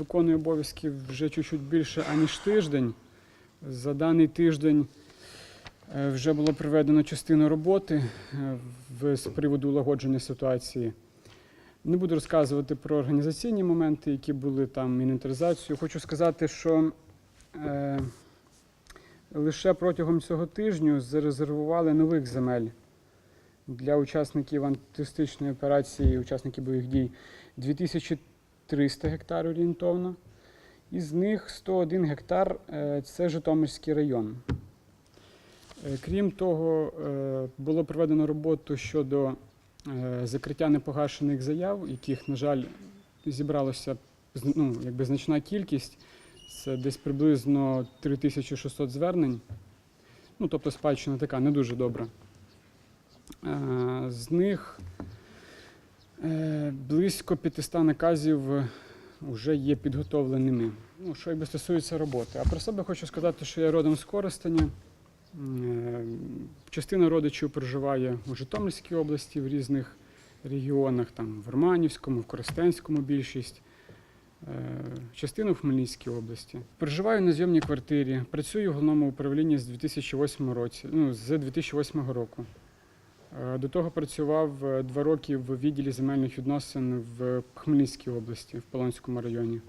Виконую обов'язки вже чуть-чуть більше, аніж тиждень. За даний тиждень е, вже було проведено частину роботи е, з приводу улагодження ситуації. Не буду розказувати про організаційні моменти, які були там інвентаризацію. Хочу сказати, що е, лише протягом цього тижню зарезервували нових земель для учасників антитерористичної операції, учасників бойових дій 2300 гектар орієнтовно. Із них 101 гектар е, це Житомирський район. Е, Крім того, е, було проведено роботу щодо закриття непогашених заяв, яких, на жаль, зібралося ну, якби значна кількість. Це десь приблизно 3600 звернень. Ну, тобто спадщина така не дуже добра. З них близько 500 наказів вже є підготовленими. Ну, що якби стосується роботи. А про себе хочу сказати, що я родом з Коростеня. Е, Частина родичів проживає у Житомирській області в різних регіонах, там в Романівському, в Коростенському більшість, е, частину в Хмельницькій області. Проживаю на зйомній квартирі, працюю в головному управлінні з 2008 році, ну, з 2008 року. Е, До того працював е, два роки в відділі земельних відносин в Хмельницькій області, в Полонському районі.